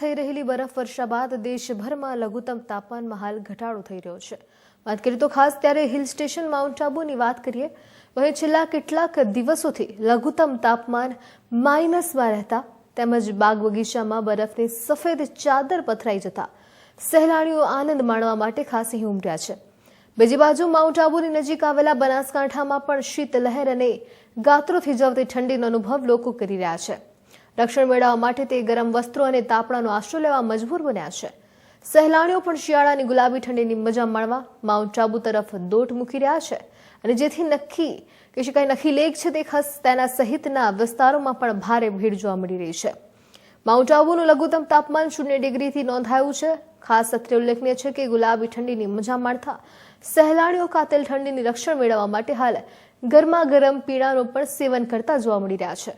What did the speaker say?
થઈ રહેલી બરફ વર્ષા બાદ દેશભરમાં લઘુત્તમ તાપમાનમાં હાલ ઘટાડો થઈ રહ્યો છે. વાત કરીએ તો ખાસ ત્યારે હિલ સ્ટેશન માઉન્ટ આબુની વાત કરીએ અહીં છેલ્લા કેટલાક દિવસોથી લઘુત્તમ તાપમાન માઇનસમાં રહેતા તેમજ બાગ બગીચામાં બરફની સફેદ ચાદર પથરાઈ જતા સહેલાણીઓ આનંદ માણવા માટે ખાસ અહીં ઉમટ્યા છે. બીજી બાજુ માઉન્ટ આબુની નજીક આવેલા બનાસકાંઠામાં પણ શીતલહેર અને ગાત્રો થીજવતી ઠંડીનો અનુભવ લોકો કરી રહ્યા છે. રક્ષણ મેળવવા માટે તે ગરમ વસ્ત્રો અને તાપણાનો આશરો લેવા મજબૂર બન્યા છે. સહેલાણીઓ પણ શિયાળાની ગુલાબી ઠંડીની મજા માણવા માઉન્ટ આબુ તરફ દોટ મૂકી રહ્યા છે અને જેથી નક્કી કે શકાય નખી લેક છે તે ખાસ તેના સહિતના વિસ્તારોમાં પણ ભારે ભીડ જોવા મળી રહી છે. માઉન્ટ આબુનું લઘુત્તમ તાપમાન શૂન્ય ડિગ્રીથી નોંધાયું છે. ખાસ અત્રે ઉલ્લેખનીય છે કે ગુલાબી ઠંડીની મજા માણતા સહેલાણીઓ કાતેલ ઠંડીની રક્ષણ મેળવવા માટે હાલ ગરમા ગરમ પીણાનું પણ સેવન કરતા જોવા મળી રહ્યા છે.